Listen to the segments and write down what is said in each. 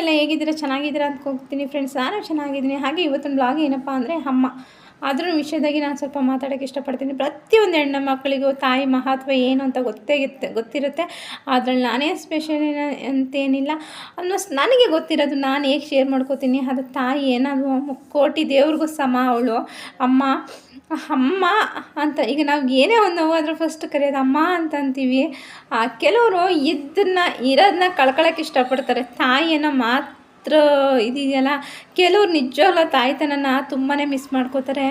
ಎಲ್ಲ ಹೇಗಿದ್ದೀರಾ? ಚೆನ್ನಾಗಿದ್ದೀರಾ ಅಂತ ಹೋಗ್ತೀನಿ ಫ್ರೆಂಡ್ಸ್ ನಾನು ಚೆನ್ನಾಗಿದ್ದೀನಿ. ಹಾಗೆ ಇವತ್ತಿನ ಬ್ಲಾಗ್ ಏನಪ್ಪ ಅಂದರೆ ಅಮ್ಮ. ಅದ್ರ ವಿಷಯದಾಗಿ ನಾನು ಸ್ವಲ್ಪ ಮಾತಾಡೋಕ್ಕೆ ಇಷ್ಟಪಡ್ತೀನಿ. ಪ್ರತಿಯೊಂದು ಹೆಣ್ಣು ಮಕ್ಕಳಿಗೂ ತಾಯಿ ಮಹತ್ವ ಏನು ಅಂತ ಗೊತ್ತೇ ಗೊತ್ತಿರುತ್ತೆ. ಅದ್ರಲ್ಲಿ ನಾನೇ ಸ್ಪೆಷಲ್ ಅಂತೇನಿಲ್ಲ. ಅನ್ನೋ ನನಗೆ ಗೊತ್ತಿರೋದು ನಾನು ಹೇಗೆ ಶೇರ್ ಮಾಡ್ಕೋತೀನಿ. ಅದು ತಾಯಿ ಏನಾದರೂ ಕೋಟಿ ದೇವ್ರಿಗೂ ಸಮ, ಅವಳು ಅಮ್ಮ ಅಮ್ಮ ಅಂತ. ಈಗ ನಾವು ಏನೇ ಒಂದು ಆದರೂ ಫಸ್ಟ್ ಕರೆಯೋದು ಅಮ್ಮ ಅಂತ ಅಂತೀವಿ. ಕೆಲವರು ಇದನ್ನ ಇರೋದನ್ನ ಕಳ್ಕೊಳಕ್ಕೆ ಇಷ್ಟಪಡ್ತಾರೆ. ತಾಯಿಯನ್ನು ಮಾತ್ರ ಇದೆಯಲ್ಲ ಕೆಲವ್ರು ನಿಜವಲ್ಲ ತಾಯಿತನನ ತುಂಬಾ ಮಿಸ್ ಮಾಡ್ಕೋತಾರೆ.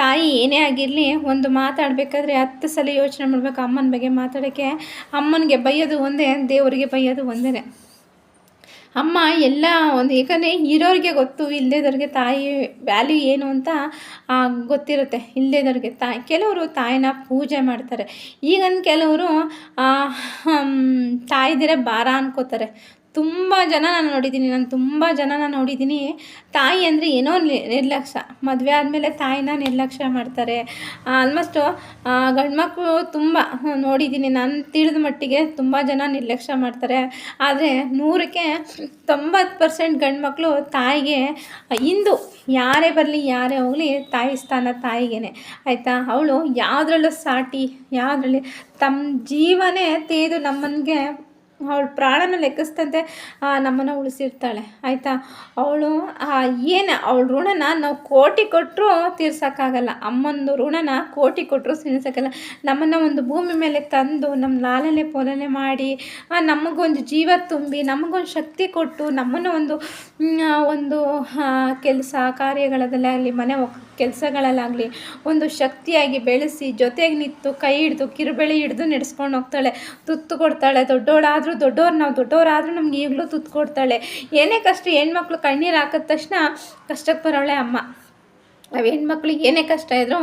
ತಾಯಿ ಏನೇ ಆಗಿರಲಿ, ಒಂದು ಮಾತಾಡಬೇಕಾದ್ರೆ ಹತ್ತು ಸಲ ಯೋಚನೆ ಮಾಡಬೇಕು ಅಮ್ಮನ ಬಗ್ಗೆ ಮಾತಾಡೋಕ್ಕೆ. ಅಮ್ಮನಿಗೆ ಬೈಯೋದು ಒಂದೇ, ದೇವರಿಗೆ ಬೈಯೋದು ಒಂದೇ ಅಮ್ಮ ಎಲ್ಲ ಒಂದು ಏಕೆಂದರೆ ಇರೋರಿಗೆ ಗೊತ್ತು ಇಲ್ಲದೇದವ್ರಿಗೆ ತಾಯಿ ವ್ಯಾಲ್ಯೂ ಏನು ಅಂತ ಗೊತ್ತಿರುತ್ತೆ ಇಲ್ಲದೇದವ್ರಿಗೆ ತಾಯಿ ಕೆಲವರು ತಾಯಿನ ಪೂಜೆ ಮಾಡ್ತಾರೆ. ಈಗಂದು ಕೆಲವರು ತಾಯಿದಿರ ಭಾರ ಅನ್ಕೋತಾರೆ. ತುಂಬ ಜನ ನಾನು ನೋಡಿದ್ದೀನಿ, ನಾನು ತುಂಬ ಜನನ ನೋಡಿದ್ದೀನಿ. ತಾಯಿ ಅಂದರೆ ಏನೋ ನಿರ್ಲಕ್ಷ್ಯ. ಮದುವೆ ಆದಮೇಲೆ ತಾಯಿನ ನಿರ್ಲಕ್ಷ್ಯ ಮಾಡ್ತಾರೆ. ಆಲ್ಮೋಸ್ಟು ಗಂಡು ಮಕ್ಕಳು ತುಂಬ ನೋಡಿದ್ದೀನಿ. ನಾನು ತಿಳಿದ ಮಟ್ಟಿಗೆ ತುಂಬ ಜನ ನಿರ್ಲಕ್ಷ್ಯ ಮಾಡ್ತಾರೆ. ಆದರೆ ನೂರಕ್ಕೆ ತೊಂಬತ್ತು ಪರ್ಸೆಂಟ್ ಗಂಡು ಮಕ್ಕಳು ತಾಯಿಗೆ, ಇಂದು ಯಾರೇ ಬರಲಿ, ಯಾರೇ ಹೋಗಲಿ ತಾಯಿ ಸ್ಥಾನ ತಾಯಿಗೇನೆ. ಆಯಿತಾ? ಅವಳು ಯಾವುದ್ರಲ್ಲೂ ಸಾಟಿ, ಯಾವುದ್ರಲ್ಲಿ ತಮ್ಮ ಜೀವನೇ ತೇದು ನಮ್ಮನಿಗೆ ಅವಳು ಪ್ರಾಣನ ಲೆಕ್ಕಿಸ್ತಂತೆ ನಮ್ಮನ್ನು ಉಳಿಸಿರ್ತಾಳೆ. ಆಯಿತಾ? ಅವಳು ಏನು ಅವಳ ಋಣನ ನಾವು ಕೋಟಿ ಕೊಟ್ಟರು ತೀರ್ಸೋಕ್ಕಾಗಲ್ಲ. ಅಮ್ಮಂದು ಋಣನ ಕೋಟಿ ಕೊಟ್ಟರು ತೀರ್ಸೋಕ್ಕಲ್ಲ ನಮ್ಮನ್ನು ಒಂದು ಭೂಮಿ ಮೇಲೆ ತಂದು ನಮ್ಮ ಲಾಲನೆ ಪೋಲನೆ ಮಾಡಿ ನಮಗೊಂದು ಜೀವ ತುಂಬಿ, ನಮಗೊಂದು ಶಕ್ತಿ ಕೊಟ್ಟು, ನಮ್ಮನ್ನು ಒಂದು ಒಂದು ಕೆಲಸ ಕಾರ್ಯಗಳದಲ್ಲೇ ಆಗಲಿ, ಮನೆ ಕೆಲಸಗಳಲ್ಲಾಗಲಿ, ಒಂದು ಶಕ್ತಿಯಾಗಿ ಬೆಳೆಸಿ, ಜೊತೆಗೆ ನಿಂತು ಕೈ ಹಿಡ್ದು ಕಿರುಬೆಳೆ ಹಿಡ್ದು ನಡೆಸ್ಕೊಂಡು ಹೋಗ್ತಾಳೆ. ತುತ್ತು ಕೊಡ್ತಾಳೆ, ದೊಡ್ಡೋಳಾದರೂ ದೊಡ್ಡವ್ರು ನಾವು ದೊಡ್ಡವರಾದರೂ ನಮ್ಗೆ ಈಗಲೂ ತುತ್ತು ಕೊಡ್ತಾಳೆ ಏನೇ ಕಷ್ಟ ಹೆಣ್ಮಕ್ಳು ಕಣ್ಣೀರು ಹಾಕಿದ ತಕ್ಷಣ ಕಷ್ಟಕ್ಕೆ ಬರೋಳೆ ಅಮ್ಮ. ನಾವು ಹೆಣ್ಮಕ್ಳಿಗೆ ಏನೇ ಕಷ್ಟ ಇದ್ರೂ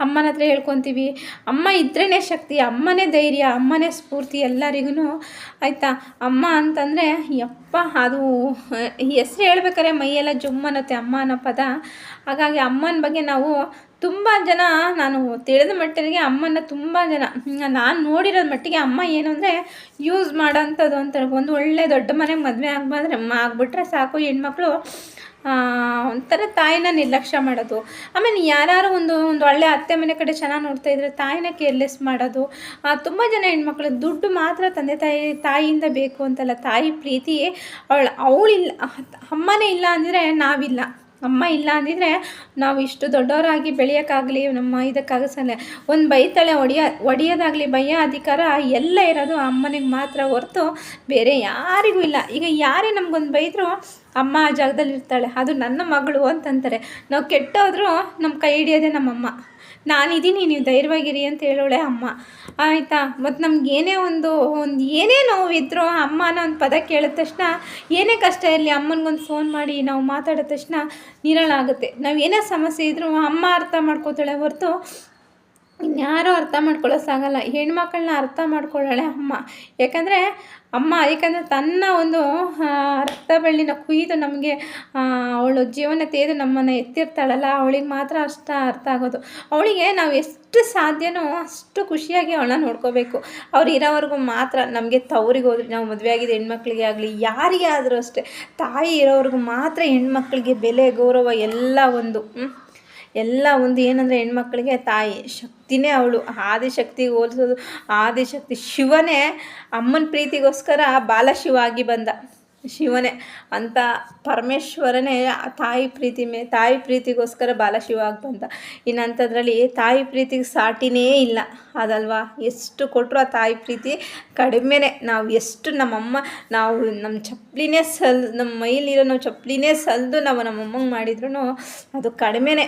ಅಮ್ಮನ ಹತ್ರ ಹೇಳ್ಕೊತೀವಿ. ಅಮ್ಮ ಇದ್ರೇ ಶಕ್ತಿ, ಅಮ್ಮನೇ ಧೈರ್ಯ, ಅಮ್ಮನೇ ಸ್ಫೂರ್ತಿ ಎಲ್ಲರಿಗೂ ಆಯಿತಾ? ಅಮ್ಮ ಅಂತಂದರೆ ಯಪ್ಪ, ಅದು ಹೆಸ್ರು ಹೇಳ್ಬೇಕಾದ್ರೆ ಮೈಯೆಲ್ಲ ಜುಮ್ಮನತ್ತೆ ಅಮ್ಮ ಅನ್ನೋ ಪದ. ಹಾಗಾಗಿ ಅಮ್ಮನ ಬಗ್ಗೆ ನಾವು ತುಂಬ ಜನ ನಾನು ತಿಳಿದ ಮಟ್ಟಿಗೆ ಅಮ್ಮನ ತುಂಬ ಜನ ನಾನು ನೋಡಿರೋದ ಮಟ್ಟಿಗೆ ಅಮ್ಮ ಏನು ಅಂದರೆ ಯೂಸ್ ಮಾಡೋಂಥದ್ದು ಅಂತಾರೆ ಒಂದು ಒಳ್ಳೆ ದೊಡ್ಡ ಮನೆಗೆ ಮದುವೆ ಆಗ್ಬಂದ್ರೆ ಆಗ್ಬಿಟ್ರೆ ಸಾಕು, ಹೆಣ್ಮಕ್ಳು ಒಂಥರ ತಾಯಿನ ನಿರ್ಲಕ್ಷ್ಯ ಮಾಡೋದು. ಆಮೇಲೆ ಯಾರು ಒಂದು ಒಂದು ಒಳ್ಳೆ ಅತ್ತೆ ಮನೆ ಕಡೆ ಚೆನ್ನಾಗಿ ನೋಡ್ತಾ ಇದ್ರೆ ತಾಯಿನ ಕೇರ್ಲೆಸ್ ಮಾಡೋದು. ತುಂಬ ಜನ ಹೆಣ್ಮಕ್ಳು, ದುಡ್ಡು ಮಾತ್ರ ತಂದೆ ತಾಯಿ, ತಾಯಿಯಿಂದ ಬೇಕು ಅಂತಲ್ಲ, ತಾಯಿ ಪ್ರೀತಿ ಅವಳು, ಅವಳಿಲ್ಲ, ಅಮ್ಮನೇ ಇಲ್ಲ ಅಂದರೆ ನಾವಿಲ್ಲ. ಅಮ್ಮ ಇಲ್ಲ ಅಂದಿದ್ರೆ ನಾವು ಇಷ್ಟು ದೊಡ್ಡವರಾಗಿ ಬೆಳೆಯೋಕ್ಕಾಗಲಿ, ನಮ್ಮ ಇದಕ್ಕಾಗಸಲ್ಲ ಒಂದು ಬೈತಾಳೆ ಹೊಡಿಯ ಹೊಡಿಯೋದಾಗಲಿ ಭಯ, ಅಧಿಕಾರ ಎಲ್ಲ ಇರೋದು ಅಮ್ಮನಿಗೆ ಮಾತ್ರ ಹೊರತು ಬೇರೆ ಯಾರಿಗೂ ಇಲ್ಲ. ಈಗ ಯಾರೇ ನಮ್ಗೊಂದು ಬೈದರೂ ಅಮ್ಮ ಆ ಜಾಗದಲ್ಲಿ ಇರ್ತಾಳೆ, ಅದು ನನ್ನ ಮಗಳು ಅಂತಂತಾರೆ. ನಾವು ಕೆಟ್ಟೋದ್ರೂ ನಮ್ಮ ಕೈ ಹಿಡಿಯೋದೇ ನಮ್ಮಮ್ಮ. ನಾನಿದ್ದೀನಿ ನೀವು ಧೈರ್ಯವಾಗಿರಿ ಅಂತ ಹೇಳೋಳೆ ಅಮ್ಮ. ಆಯಿತಾ? ಮತ್ತು ನಮ್ಗೆ ಏನೇ ಒಂದು ಒಂದು ಏನೇ ನೋವಿದ್ರು ಅಮ್ಮ ಅನ್ನೋ ಒಂದು ಪದ ಕೇಳಿದ ತಕ್ಷಣ ಏನೇ ಕಷ್ಟ ಇರಲಿ, ಅಮ್ಮನಿಗೊಂದು ಫೋನ್ ಮಾಡಿ ನಾವು ಮಾತಾಡಿದ ತಕ್ಷಣ ನಿರಳಾಗುತ್ತೆ. ನಾವು ಏನೇ ಸಮಸ್ಯೆ ಇದ್ದರೂ ಅಮ್ಮ ಅರ್ಥ ಮಾಡ್ಕೋತಾಳೆ ಹೊರತು ಇನ್ಯಾರೂ ಅರ್ಥ ಮಾಡ್ಕೊಳ್ಳೋ ಸಾಗಲ್ಲ ಹೆಣ್ಮಕ್ಳನ್ನ ಅರ್ಥ ಮಾಡ್ಕೊಳ್ಳೋಳೆ ಅಮ್ಮ. ಯಾಕಂದರೆ ಅಮ್ಮ, ಯಾಕಂದರೆ ತನ್ನ ಒಂದು ರಕ್ತ ಬೆಳ್ಳಿನ ಕುಯ್ದು ನಮಗೆ ಅವಳು ಜೀವನ ತೆಗೆದು ನಮ್ಮನ್ನು ಎತ್ತಿರ್ತಾಳಲ್ಲ, ಅವಳಿಗೆ ಮಾತ್ರ ಅಷ್ಟ ಅರ್ಥ ಆಗೋದು. ಅವಳಿಗೆ ನಾವು ಎಷ್ಟು ಸಾಧ್ಯನೋ ಅಷ್ಟು ಖುಷಿಯಾಗಿ ಅವಳನ್ನ ನೋಡ್ಕೋಬೇಕು. ಅವ್ರು ಇರೋವರೆಗೂ ಮಾತ್ರ, ನಮಗೆ ತವರಿಗೆ ಹೋದ್ರೆ, ನಾವು ಮದುವೆ ಆಗಿದ್ದ ಹೆಣ್ಮಕ್ಳಿಗೆ ಆಗಲಿ, ಯಾರಿಗೆ ಆದರೂ ಅಷ್ಟೇ, ತಾಯಿ ಇರೋವರೆಗೂ ಮಾತ್ರ ಹೆಣ್ಮಕ್ಳಿಗೆ ಬೆಲೆ, ಗೌರವ ಎಲ್ಲ ಒಂದು? ಎಲ್ಲ ಒಂದು ಏನಂದರೆ ಹೆಣ್ಮಕ್ಳಿಗೆ ತಾಯಿ, ಶಕ್ತಿನೇ ಅವಳು. ಆದಿಶಕ್ತಿಗೆ ಹೋಲಿಸೋದು, ಆದಿಶಕ್ತಿ ಶಿವನೇ ಅಮ್ಮನ ಪ್ರೀತಿಗೋಸ್ಕರ ಬಾಲಶಿವ ಆಗಿ ಬಂದ. ಶಿವನೇ ಅಂತ ಪರಮೇಶ್ವರನೇ ತಾಯಿ ಪ್ರೀತಿ ಮೇ, ತಾಯಿ ಪ್ರೀತಿಗೋಸ್ಕರ ಬಾಲಶಿವ ಆಗಿ ಬಂದ. ಇನ್ನಂಥದ್ರಲ್ಲಿ ತಾಯಿ ಪ್ರೀತಿಗೆ ಸಾಟಿನೇ ಇಲ್ಲ. ಅದಲ್ವಾ? ಎಷ್ಟು ಕೊಟ್ಟರು ಆ ತಾಯಿ ಪ್ರೀತಿ ಕಡಿಮೆನೇ. ನಾವು ಎಷ್ಟು ನಮ್ಮಮ್ಮ, ನಾವು ನಮ್ಮ ಚಪ್ಪಲಿನೇ ಸಲ್, ನಮ್ಮ ಮೈಲಿರೋ ನಾವು ಚಪ್ಪಲಿನೇ ಸಲ್ದು ನಾವು ನಮ್ಮಮ್ಮಂಗೆ ಮಾಡಿದ್ರು ಅದು ಕಡಿಮೆನೇ.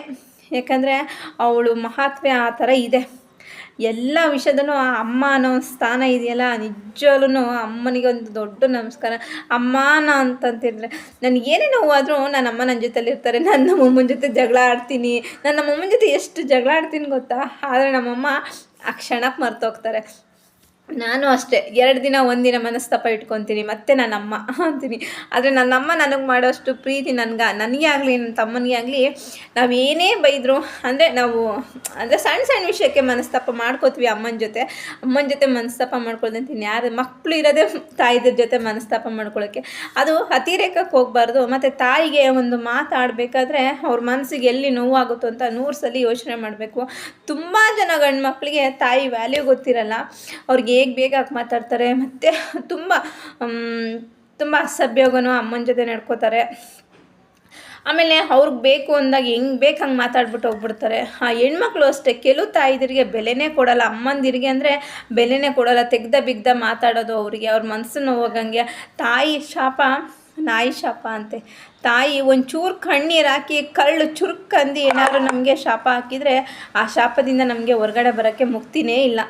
ಯಾಕಂದರೆ ಅವಳು ಮಹಾತ್ಮೆ ಆ ಥರ ಇದೆ. ಎಲ್ಲ ವಿಷಯದಲ್ಲೂ ಆ ಅಮ್ಮ ಅನ್ನೋ ಸ್ಥಾನ ಇದೆಯಲ್ಲ ನಿಜವಾಗ್ಲೂ ಅಮ್ಮನಿಗೆ ಒಂದು ದೊಡ್ಡ ನಮಸ್ಕಾರ. ಅಮ್ಮನ ಅಂತಂತಿದ್ರೆ ನನಗೆ ಏನೇ ನೋವಾದರೂ ನನ್ನ ಅಮ್ಮ ನನ್ನ ಜೊತೆಲಿ ಇರ್ತಾರೆ. ನನ್ನ ನಮ್ಮಮ್ಮನ ಜೊತೆ ಜಗಳ ಆಡ್ತೀನಿ. ನಾನು ನಮ್ಮಮ್ಮನ ಜೊತೆ ಎಷ್ಟು ಜಗಳ ಆಡ್ತೀನಿ ಗೊತ್ತಾ? ಆದರೆ ನಮ್ಮಮ್ಮ ಆ ಕ್ಷಣಕ್ಕೆ ಮರ್ತೋಗ್ತಾರೆ ನಾನು ಅಷ್ಟೇ, ಎರಡು ದಿನ ಒಂದಿನ ಮನಸ್ತಾಪ ಇಟ್ಕೊತೀನಿ, ಮತ್ತೆ ನನ್ನ ಅಮ್ಮ ಅಂತೀನಿ. ಆದರೆ ನನ್ನ ಅಮ್ಮ ನನಗೆ ಮಾಡೋಷ್ಟು ಪ್ರೀತಿ ನನ್ಗೆ, ನನಗೆ ಆಗಲಿ ನನ್ನ ತಮ್ಮನಿಗೆ ಆಗಲಿ, ನಾವು ಏನೇ ಬೈದರು, ಅಂದರೆ ನಾವು, ಅಂದರೆ ಸಣ್ಣ ಸಣ್ಣ ವಿಷಯಕ್ಕೆ ಮನಸ್ತಾಪ ಮಾಡ್ಕೋತೀವಿ ಅಮ್ಮನ ಜೊತೆ. ಅಮ್ಮನ ಜೊತೆ ಮನಸ್ತಾಪ ಮಾಡ್ಕೊಳ್ದಂತೀನಿ ಯಾರು ಮಕ್ಕಳು ಇರೋದೇ ತಾಯಿದ್ರ ಜೊತೆ ಮನಸ್ತಾಪ ಮಾಡ್ಕೊಳ್ಳೋಕ್ಕೆ ಅದು ಅತಿರೇಕಕ್ಕೆ ಹೋಗಬಾರ್ದು, ಮತ್ತು ತಾಯಿಗೆ ಒಂದು ಮಾತಾಡಬೇಕಾದ್ರೆ ಅವ್ರ ಮನಸ್ಸಿಗೆ ಎಲ್ಲಿ ನೋವಾಗುತ್ತೋ ಅಂತ ನೂರು ಸಲ ಯೋಚನೆ ಮಾಡಬೇಕು. ತುಂಬ ಜನ ಗಂಡು ಮಕ್ಕಳಿಗೆ ತಾಯಿ ವ್ಯಾಲ್ಯೂ ಗೊತ್ತಿರಲ್ಲ. ಅವ್ರಿಗೆ ಹೇಗೆ ಬೇಗ ಮಾತಾಡ್ತಾರೆ ಮತ್ತು ತುಂಬ ತುಂಬ ಅಸಭ್ಯವಾಗೂ ಅಮ್ಮನ ಜೊತೆ ನಡ್ಕೋತಾರೆ. ಆಮೇಲೆ ಅವ್ರಿಗೆ ಬೇಕು ಅಂದಾಗ ಹೆಂಗೆ ಬೇಕು ಹಂಗೆ ಮಾತಾಡ್ಬಿಟ್ಟು ಹೋಗ್ಬಿಡ್ತಾರೆ. ಆ ಹೆಣ್ಮಕ್ಳು ಅಷ್ಟೇ, ಕೆಲವು ತಾಯಿದಿರಿಗೆ ಬೆಲೆನೇ ಕೊಡಲ್ಲ. ಅಮ್ಮಂದಿರಿಗೆ ಅಂದರೆ ಬೆಲೆನೇ ಕೊಡಲ್ಲ. ತೆಗ್ದ ಬಿಗ್ದ ಮಾತಾಡೋದು ಅವರಿಗೆ. ಅವ್ರ ಮನಸ್ಸನ್ನು ಹೋಗಂಗೆ ತಾಯಿ ಶಾಪ, ನಾಯಿ ಶಾಪ ಅಂತೆ. ತಾಯಿ ಒಂಚೂರು ಕಣ್ಣೀರು ಹಾಕಿ, ಕಳ್ಳು ಚುರುಕಂದು ಏನಾದರೂ ನಮಗೆ ಶಾಪ ಹಾಕಿದರೆ ಆ ಶಾಪದಿಂದ ನಮಗೆ ಹೊರಗಡೆ ಬರೋಕ್ಕೆ ಮುಕ್ತಿನೇ ಇಲ್ಲ.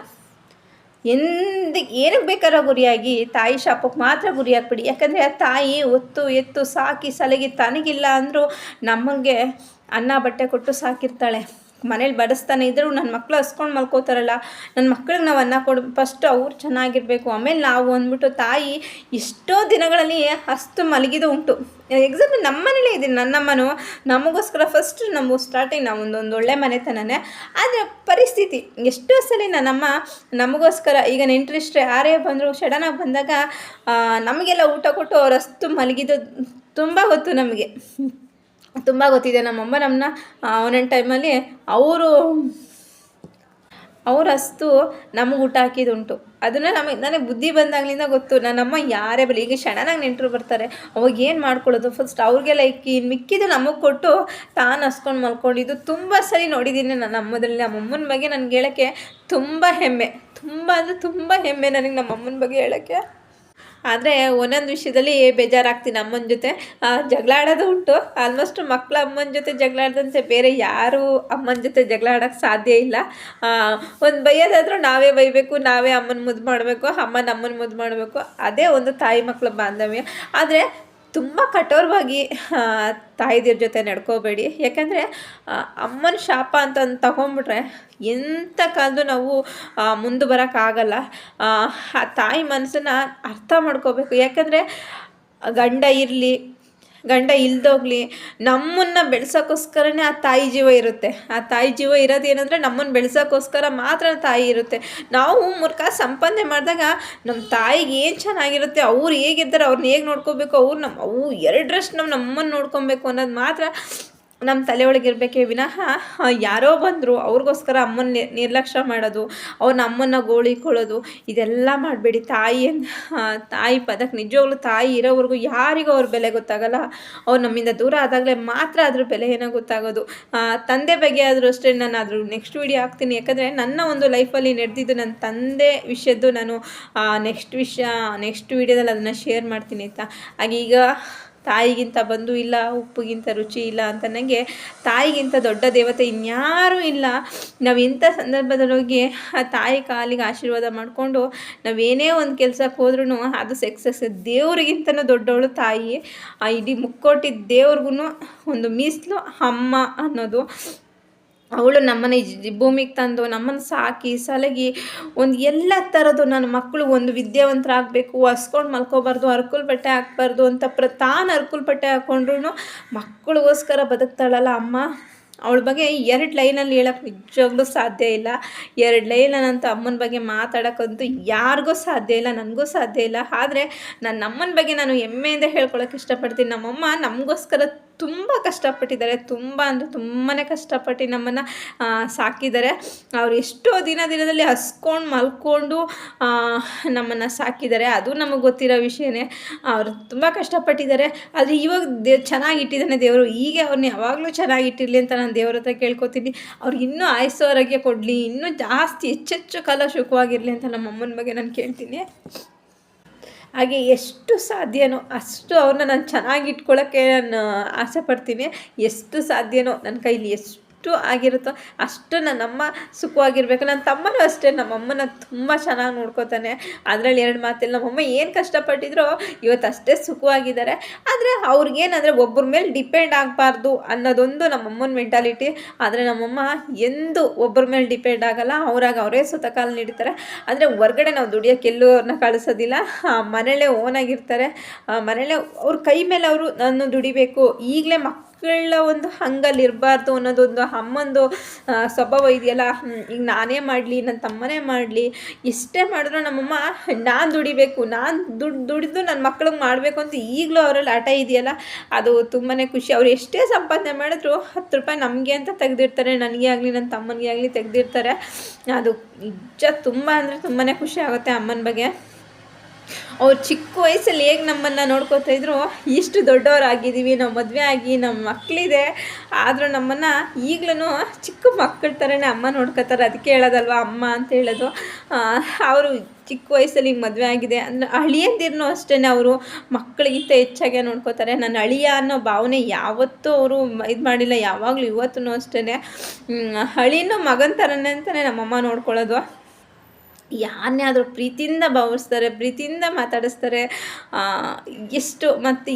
ಎಂದ ಏನಕ್ಕೆ ಬೇಕಾರೋ ಗುರಿಯಾಗಿ ತಾಯಿ ಶಾಪಕ್ಕೆ ಮಾತ್ರ ಗುರಿ ಹಾಕ್ಬಿಡಿ ಯಾಕಂದರೆ ಆ ತಾಯಿ ಒತ್ತು ಎತ್ತು ಸಾಕಿ ಸಲಗಿ ತನಗಿಲ್ಲ ಅಂದರೂ ನಮಗೆ ಅನ್ನ ಬಟ್ಟೆ ಕೊಟ್ಟು ಸಾಕಿರ್ತಾಳೆ. ಮನೇಲಿ ಬಡಿಸ್ತಾನೆ ಇದ್ದರೂ ನನ್ನ ಮಕ್ಕಳು ಹಸ್ಕೊಂಡು ಮಲ್ಕೋತಾರಲ್ಲ ನನ್ನ ಮಕ್ಳಿಗೆ ನಾವು ಅನ್ನ ಕೊಡು ಫಸ್ಟ್ ಅವ್ರು ಚೆನ್ನಾಗಿರಬೇಕು, ಆಮೇಲೆ ನಾವು ಅಂದ್ಬಿಟ್ಟು ತಾಯಿ ಎಷ್ಟೋ ದಿನಗಳಲ್ಲಿ ಅಷ್ಟು ಮಲಗಿದು ಉಂಟು. ಎಕ್ಸಾಂಪಲ್ ನಮ್ಮ ಮನೇಲೇ ಇದ್ದೀನಿ ನನ್ನಮ್ಮನು ನಮಗೋಸ್ಕರ ಫಸ್ಟ್ ನಮ್ಮ ಸ್ಟಾರ್ಟಿಂಗ್ ನಾವು ಒಂದೊಂದು ಒಳ್ಳೆ ಮನೆತನನೇ ಆದರೆ ಪರಿಸ್ಥಿತಿ, ಎಷ್ಟೋ ಸಲ ನನ್ನಮ್ಮ ನಮಗೋಸ್ಕರ, ಈಗ ನೆಂಟ್ರಿಷ್ಟ್ರೆ ಯಾರೇ ಬಂದರು ಸಡನ್ನಾಗಿ ಬಂದಾಗ ನಮಗೆಲ್ಲ ಊಟ ಕೊಟ್ಟು ಅವರಷ್ಟು ಮಲಗಿದ್ದು ತುಂಬ ಗೊತ್ತು ನಮಗೆ. ತುಂಬ ಗೊತ್ತಿದೆ ನಮ್ಮಮ್ಮ ನಮ್ಮನ್ನ ಒಂದೊಂದು ಟೈಮಲ್ಲಿ ಅವರು ಅವರಷ್ಟು ನಮಗೆ ಊಟ ಹಾಕಿದುಂಟು ಅದನ್ನು ನಮಗೆ, ನನಗೆ ಬುದ್ಧಿ ಬಂದಾಗಲಿಂದ ಗೊತ್ತು. ನನ್ನಮ್ಮ ಯಾರೇ ಬರಲಿ ಈಗ ಕ್ಷಣನಾಗ ನೆಂಟರು ಬರ್ತಾರೆ. ಅವಾಗ ಏನು ಮಾಡ್ಕೊಳ್ಳೋದು? ಫಸ್ಟ್ ಅವ್ರಿಗೆಲ್ಲ ಇಕ್ಕಿ ಮಿಕ್ಕಿದ್ದು ನಮಗೆ ಕೊಟ್ಟು ತಾನು ಹಸ್ಕೊಂಡು ಮಲ್ಕೊಂಡಿದ್ದು ತುಂಬ ಸರಿ ನೋಡಿದ್ದೀನಿ ನನ್ನ ಅಮ್ಮದಲ್ಲಿ ನಮ್ಮಮ್ಮನ ಬಗ್ಗೆ ನನಗೆ ಹೇಳೋಕ್ಕೆ ತುಂಬ ಹೆಮ್ಮೆ. ತುಂಬ ಅಂದರೆ ತುಂಬ ಹೆಮ್ಮೆ ನನಗೆ ನಮ್ಮಮ್ಮನ ಬಗ್ಗೆ ಹೇಳೋಕ್ಕೆ. ಆದರೆ ಒಂದೊಂದು ವಿಷಯದಲ್ಲಿ ಬೇಜಾರಾಗ್ತೀನಿ ಅಮ್ಮನ ಜೊತೆ. ಜಗಳ ಆಡೋದು ಉಂಟು. ಆಲ್ಮೋಸ್ಟ್ ಮಕ್ಕಳು ಅಮ್ಮನ ಜೊತೆ ಜಗಳಾಡ್ದಂತೆ ಬೇರೆ ಯಾರೂ ಅಮ್ಮನ ಜೊತೆ ಜಗಳ ಆಡೋಕ್ಕೆ ಸಾಧ್ಯ ಇಲ್ಲ. ಒಂದು ಬೈಯೋದಾದ್ರೂ ನಾವೇ ಬೈಬೇಕು, ನಾವೇ ಅಮ್ಮನ ಮುದ್ದು ಮಾಡಬೇಕು, ಅಮ್ಮ ನಮ್ಮನ ಮುದ್ದು ಮಾಡಬೇಕು. ಅದೇ ಒಂದು ತಾಯಿ ಮಕ್ಕಳ ಬಾಂಧವ್ಯ. ಆದರೆ ತುಂಬ ಕಠೋರವಾಗಿ ತಾಯಿದಿರ ಜೊತೆ ನಡ್ಕೋಬೇಡಿ. ಯಾಕೆಂದರೆ ಅಮ್ಮನ ಶಾಪ ಅಂತ ತಗೊಂಬಿಟ್ರೆ ಎಂಥ ಕಾಲದ್ದು ನಾವು ಮುಂದೆ ಬರೋಕ್ಕಾಗಲ್ಲ ಆ ತಾಯಿ ಮನಸ್ಸನ್ನು ಅರ್ಥ ಮಾಡ್ಕೋಬೇಕು. ಯಾಕೆಂದರೆ, ಗಂಡ ಇರಲಿ ಗಂಡ ಇಲ್ದೋಗ್ಲಿ, ನಮ್ಮನ್ನು ಬೆಳ್ಸೋಕ್ಕೋಸ್ಕರನೇ ಆ ತಾಯಿ ಜೀವ ಇರುತ್ತೆ. ಆ ತಾಯಿ ಜೀವ ಇರೋದೇನೆಂದರೆ ನಮ್ಮನ್ನು ಬೆಳ್ಸೋಕ್ಕೋಸ್ಕರ ಮಾತ್ರ ತಾಯಿ ಇರುತ್ತೆ. ನಾವು ಮುರ್ಕ ಸಂಪಾದನೆ ಮಾಡಿದಾಗ ನಮ್ಮ ತಾಯಿಗೆ ಏನು ಚೆನ್ನಾಗಿರುತ್ತೆ, ಅವ್ರು ಹೇಗಿರ್ತಾರೆ ಅವ್ರನ್ನ ಹೇಗೆ ನೋಡ್ಕೋಬೇಕು, ಅವ್ರು ನಮ್ಮ ಅವು ಎರಡರಷ್ಟು ನಾವು ನಮ್ಮನ್ನು ನೋಡ್ಕೊಬೇಕು ಅನ್ನೋದು ಮಾತ್ರ ನಮ್ಮ ತಲೆ ಒಳಗೆ ಇರಬೇಕೆ ವಿನಃ ಯಾರೋ ಬಂದರು ಅವ್ರಿಗೋಸ್ಕರ ಅಮ್ಮನ ನಿರ್ಲಕ್ಷ್ಯ ಮಾಡೋದು ಅವ್ರನ್ನ ಅಮ್ಮನ ಗೋಳಿಕೊಳ್ಳೋದು ಇದೆಲ್ಲ ಮಾಡಬೇಡಿ. ತಾಯಿ ತಾಯಿ ಪದಕ್ಕೆ ನಿಜವಾಗ್ಲೂ ತಾಯಿ ಇರೋವರೆಗೂ ಯಾರಿಗೂ ಅವ್ರ ಬೆಲೆ ಗೊತ್ತಾಗಲ್ಲ. ಅವ್ರು ನಮ್ಮಿಂದ ದೂರ ಆದಾಗಲೇ ಮಾತ್ರ ಅದ್ರ ಬೆಲೆ ಏನೋ ಗೊತ್ತಾಗೋದು. ತಂದೆ ಬಗ್ಗೆ ಆದರೂ ಅಷ್ಟೇ ನಾನು ಅದ್ರ ನೆಕ್ಸ್ಟ್ ವಿಡಿಯೋ ಹಾಕ್ತೀನಿ. ಯಾಕಂದರೆ ನನ್ನ ಒಂದು ಲೈಫಲ್ಲಿ ನಡೆದಿದ್ದು ನನ್ನ ತಂದೆ ವಿಷಯದ್ದು ನಾನು ನೆಕ್ಸ್ಟ್ ವಿಷಯ ನೆಕ್ಸ್ಟ್ ವಿಡಿಯೋದಲ್ಲಿ ಅದನ್ನು ಶೇರ್ ಮಾಡ್ತೀನಿ ಆಯಿತಾ? ಹಾಗೆ ಈಗ ತಾಯಿಗಿಂತ ಬಂದು ಇಲ್ಲ, ಉಪ್ಪಿಗಿಂತ ರುಚಿ ಇಲ್ಲ ಅಂತ ನನಗೆ ತಾಯಿಗಿಂತ ದೊಡ್ಡ ದೇವತೆ ಇನ್ಯಾರೂ ಇಲ್ಲ. ನಾವು ಇಂಥ ಸಂದರ್ಭದಲ್ಲಿ ಹೋಗಿ ಆ ತಾಯಿ ಕಾಲಿಗೆ ಆಶೀರ್ವಾದ ಮಾಡಿಕೊಂಡು ನಾವೇನೇ ಒಂದು ಕೆಲಸಕ್ಕೆ ಹೋದ್ರೂ ಅದು ಸಕ್ಸಸ್ ದೇವ್ರಿಗಿಂತನೂ ದೊಡ್ಡವಳು ತಾಯಿ. ಆ ಇಡೀ ಮುಕ್ಕೋಟಿ ದೇವ್ರಿಗೂ ಒಂದು ಮೀಸಲು ಅಮ್ಮ ಅನ್ನೋದು ಅವಳು ನಮ್ಮನ್ನ ಈ ಭೂಮಿಗೆ ತಂದು ನಮ್ಮನ್ನು ಸಾಕಿ, ಸಲಗಿ ಒಂದು ಎಲ್ಲ ಥರದ್ದು ನನ್ನ ಮಕ್ಕಳು ಒಂದು ವಿದ್ಯಾವಂತರಾಗಬೇಕು, ಹಸ್ಕೊಂಡು ಮಲ್ಕೋಬಾರ್ದು ಅರ್ಕುಲ್ ಬಟ್ಟೆ ಹಾಕ್ಬಾರ್ದು ಅಂತ ಪ್ರ, ತಾನು ಅರ್ಕುಲ್ ಬಟ್ಟೆ ಹಾಕ್ಕೊಂಡ್ರು ಮಕ್ಕಳಿಗೋಸ್ಕರ ಬದುಕ್ತಾಳಲ್ಲ ಅಮ್ಮ. ಅವಳ ಬಗ್ಗೆ ಎರಡು ಲೈನಲ್ಲಿ ಹೇಳೋಕ್ಕೆ ನಿಜವಾಗ್ಲೂ ಸಾಧ್ಯ ಇಲ್ಲ. ಎರಡು ಲೈನಂತ ಅಮ್ಮನ ಬಗ್ಗೆ ಮಾತಾಡೋಕ್ಕಂತೂ ಯಾರಿಗೂ ಸಾಧ್ಯ ಇಲ್ಲ, ನನಗೂ ಸಾಧ್ಯ ಇಲ್ಲ. ಆದರೆ ನನ್ನ ಅಮ್ಮನ ಬಗ್ಗೆ ನಾನು ಹೆಮ್ಮೆಯಿಂದ ಹೇಳ್ಕೊಳಕ್ಕೆ ಇಷ್ಟಪಡ್ತೀನಿ. ನಮ್ಮಮ್ಮ ನಮಗೋಸ್ಕರ ತುಂಬ ಕಷ್ಟಪಟ್ಟಿದ್ದಾರೆ. ತುಂಬ ಅಂದರೆ ತುಂಬಾ ಕಷ್ಟಪಟ್ಟು ನಮ್ಮನ್ನು ಸಾಕಿದ್ದಾರೆ. ಅವ್ರು ಎಷ್ಟೋ ದಿನ ದಿನದಲ್ಲಿ ಹಸ್ಕೊಂಡು ಮಲ್ಕೊಂಡು ನಮ್ಮನ್ನು ಸಾಕಿದ್ದಾರೆ. ಅದು ನಮಗೆ ಗೊತ್ತಿರೋ ವಿಷಯನೇ. ಅವರು ತುಂಬ ಕಷ್ಟಪಟ್ಟಿದ್ದಾರೆ. ಆದರೆ ಇವಾಗ ದೇ ಚೆನ್ನಾಗಿಟ್ಟಿದ್ದಾನೆ ದೇವರು. ಹೀಗೆ ಅವ್ರನ್ನ ಯಾವಾಗಲೂ ಚೆನ್ನಾಗಿಟ್ಟಿರಲಿ ಅಂತ ನಾನು ದೇವ್ರ ಹತ್ರ ಕೇಳ್ಕೊತೀನಿ. ಅವ್ರಿಗೆ ಇನ್ನೂ ಆರೋಗ್ಯ ಕೊಡಲಿ. ಇನ್ನೂ ಜಾಸ್ತಿ ಹೆಚ್ಚೆಚ್ಚು ಕಾಲ ಸುಖವಾಗಿರಲಿ ಅಂತ ನಮ್ಮ ಅಮ್ಮನ ಬಗ್ಗೆ ನಾನು ಕೇಳ್ತೀನಿ. ಹಾಗೆ ಎಷ್ಟು ಸಾಧ್ಯನೋ ಅಷ್ಟು ಅವ್ರನ್ನ ನಾನು ಚೆನ್ನಾಗಿ ಇಟ್ಕೊಳ್ಳೋಕ್ಕೆ ನಾನು ಆಸೆ ಪಡ್ತೀನಿ. ಎಷ್ಟು ಸಾಧ್ಯನೋ ನನ್ನ ಕೈಲಿ ಎಷ್ಟು ಆಗಿರುತ್ತೋ ಅಷ್ಟು ನನ್ನಮ್ಮ ಸುಖವಾಗಿರ್ಬೇಕು. ನನ್ನ ತಮ್ಮನೂ ಅಷ್ಟೇ, ನಮ್ಮಮ್ಮನ ತುಂಬ ಚೆನ್ನಾಗಿ ನೋಡ್ಕೋತಾನೆ. ಅದರಲ್ಲಿ ಎರಡು ಮಾತಿಲ್ಲ, ನಮ್ಮಮ್ಮ ಏನು ಕಷ್ಟಪಟ್ಟಿದ್ರೋ ಇವತ್ತು ಅಷ್ಟೇ ಸುಖವಾಗಿದ್ದಾರೆ. ಆದರೆ ಅವ್ರಿಗೇನಂದರೆ ಒಬ್ಬರ ಮೇಲೆ ಡಿಪೆಂಡ್ ಆಗಬಾರ್ದು ಅನ್ನೋದೊಂದು ನಮ್ಮಮ್ಮನ ಮೆಂಟಾಲಿಟಿ. ಆದರೆ ನಮ್ಮಮ್ಮ ಎಂದು ಒಬ್ಬರ ಮೇಲೆ ಡಿಪೆಂಡ್ ಆಗಲ್ಲ, ಅವ್ರಾಗ ಅವರೇ ಸುತ ಕಾಲ ನೀಡ್ತಾರೆ ಆದರೆ ಹೊರ್ಗಡೆ ನಾವು ದುಡಿಯೋಕ್ಕೆ ಎಲ್ಲೂ ಅವ್ರನ್ನ ಕಳಿಸೋದಿಲ್ಲ. ಮನೆಯಲ್ಲೇ ಓನಾಗಿರ್ತಾರೆ. ಮನೇಲೇ ಅವ್ರ ಕೈ ಮೇಲೆ ಅವರು ನಾನು ದುಡಿಬೇಕು, ಈಗಲೇ ಮಕ್ಕಳ ಒಂದು ಹಂಗಲ್ಲಿ ಇರಬಾರ್ದು ಅನ್ನೋದೊಂದು ಅಮ್ಮಂದು ಸ್ವಭಾವ ಇದೆಯಲ್ಲ. ಈಗ ನಾನೇ ಮಾಡಲಿ ನನ್ನ ತಮ್ಮನೇ ಮಾಡಲಿ ಎಷ್ಟೇ ಮಾಡಿದ್ರು ನಮ್ಮಮ್ಮ, ನಾನು ದುಡಿಬೇಕು, ನಾನು ದುಡ್ಡು ದುಡಿದು ನನ್ನ ಮಕ್ಳಿಗೆ ಮಾಡಬೇಕು ಅಂತ ಈಗಲೂ ಅವರಲ್ಲಿ ಆಟ ಇದೆಯಲ್ಲ. ಅದು ತುಂಬಾ ಖುಷಿ. ಅವ್ರು ಎಷ್ಟೇ ಸಂಪಾದನೆ ಮಾಡಿದ್ರು ಹತ್ತು ರೂಪಾಯಿ ನಮಗೆ ಅಂತ ತೆಗೆದಿರ್ತಾರೆ, ನನಗೆ ಆಗಲಿ ನನ್ನ ತಮ್ಮನಿಗೆ ಆಗಲಿ ತೆಗೆದಿರ್ತಾರೆ. ಅದು ನಿಜ ತುಂಬ ಅಂದರೆ ತುಂಬಾ ಖುಷಿ ಆಗುತ್ತೆ ಅಮ್ಮನ ಬಗ್ಗೆ. ಅವ್ರು ಚಿಕ್ಕ ವಯಸ್ಸಲ್ಲಿ ಹೇಗೆ ನಮ್ಮನ್ನು ನೋಡ್ಕೋತಾ ಇದ್ರು, ಇಷ್ಟು ದೊಡ್ಡವರಾಗಿದ್ದೀವಿ ನಾವು ಮದುವೆ ಆಗಿ ನಮ್ಮ ಮಕ್ಕಳಿದೆ ಆದರೂ ನಮ್ಮನ್ನು ಈಗಲೂ ಚಿಕ್ಕ ಮಕ್ಕಳ ಥರನೇ ಅಮ್ಮ ನೋಡ್ಕೋತಾರೆ ಅದಕ್ಕೆ ಹೇಳೋದಲ್ವ ಅಮ್ಮ ಅಂತ ಹೇಳೋದು. ಅವರು ಚಿಕ್ಕ ವಯಸ್ಸಲ್ಲಿ ಈಗ ಮದುವೆ ಆಗಿದೆ ಅಂದರೆ ಅಳಿಯಂದಿರ್ನೂ ಅಷ್ಟೇ ಅವರು ಮಕ್ಕಳಿಗಿಂತ ಹೆಚ್ಚಾಗೆ ನೋಡ್ಕೋತಾರೆ. ನನ್ನ ಅಳಿಯ ಅನ್ನೋ ಭಾವನೆ ಯಾವತ್ತೂ ಅವರು ಇದು ಮಾಡಿಲ್ಲ, ಯಾವಾಗಲೂ ಇವತ್ತೂ ಅಷ್ಟೇ ಅಳಿನೂ ಮಗನ ಥರನೇ ಅಂತಲೇ ನಮ್ಮಮ್ಮ ನೋಡ್ಕೊಳ್ಳೋದು. ಯಾರನ್ನೇ ಆದರೂ ಪ್ರೀತಿಯಿಂದ ಭಾವಿಸ್ತಾರೆ, ಪ್ರೀತಿಯಿಂದ ಮಾತಾಡಿಸ್ತಾರೆ ಎಷ್ಟು ಮತ್ತು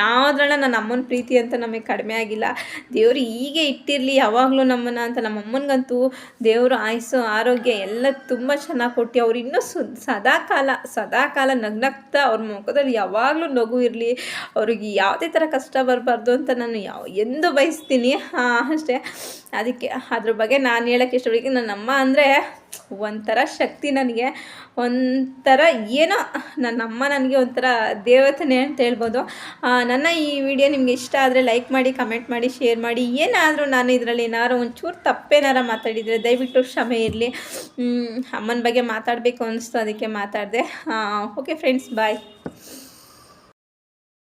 ಯಾವುದ್ರಲ್ಲ ನನ್ನ ಅಮ್ಮನ ಪ್ರೀತಿ ಅಂತ ನಮಗೆ ಕಡಿಮೆ ಆಗಿಲ್ಲ. ದೇವರು ಹೀಗೆ ಇಟ್ಟಿರಲಿ, ಯಾವಾಗಲೂ ನಮ್ಮನ್ನು ಅಂತ ನಮ್ಮ ಅಮ್ಮನಿಗಂತೂ ದೇವರು ಆಯಸ್ಸು, ಆರೋಗ್ಯ ಎಲ್ಲ ತುಂಬ ಚೆನ್ನಾಗಿ ಕೊಟ್ಟು, ಅವ್ರು ಇನ್ನೂ ಸು ಸದಾಕಾಲ ಕಾಲ, ಸದಾ ಕಾಲ ನಗ್ನಗ್ತಾ ಅವ್ರ ಮುಖದಲ್ಲಿ ಯಾವಾಗಲೂ ನಗು ಇರಲಿ, ಅವ್ರಿಗೆ ಯಾವುದೇ ಥರ ಕಷ್ಟ ಬರಬಾರ್ದು ಅಂತ ನಾನು ಯಾವ, ಎಂದು ಬಯಸ್ತೀನಿ. ಅಷ್ಟೇ. ಅದಕ್ಕೆ ಅದ್ರ ಬಗ್ಗೆ ನಾನು ಹೇಳೋಕ್ಕೆ ಇಷ್ಟಪಡ್ತೀನಿ. ನನ್ನ ಅಮ್ಮ ಅಂದರೆ ಒಂಥರ ಶಕ್ತಿ ನನಗೆ, ಒಂಥರ ಏನೋ ನನ್ನ ಅಮ್ಮ ನನಗೆ ಒಂಥರ ದೇವತೆನೇ ಅಂತ ಹೇಳ್ಬೋದು. ನನ್ನ ಈ ವಿಡಿಯೋ ನಿಮಗೆ ಇಷ್ಟ ಆದರೆ ಲೈಕ್ ಮಾಡಿ ಕಮೆಂಟ್ ಮಾಡಿ ಶೇರ್ ಮಾಡಿ, ಏನಾದರೂ ನಾನು ಇದರಲ್ಲಿ ಏನಾದ್ರು ಒಂಚೂರು ತಪ್ಪೇನಾರ ಮಾತಾಡಿದರೆ ದಯವಿಟ್ಟು ಕ್ಷಮೆ ಇರಲಿ. ಅಮ್ಮನ ಬಗ್ಗೆ ಮಾತಾಡಬೇಕು ಅನಿಸ್ತು ಅದಕ್ಕೆ ಮಾತಾಡಿದೆ. Okay friends bye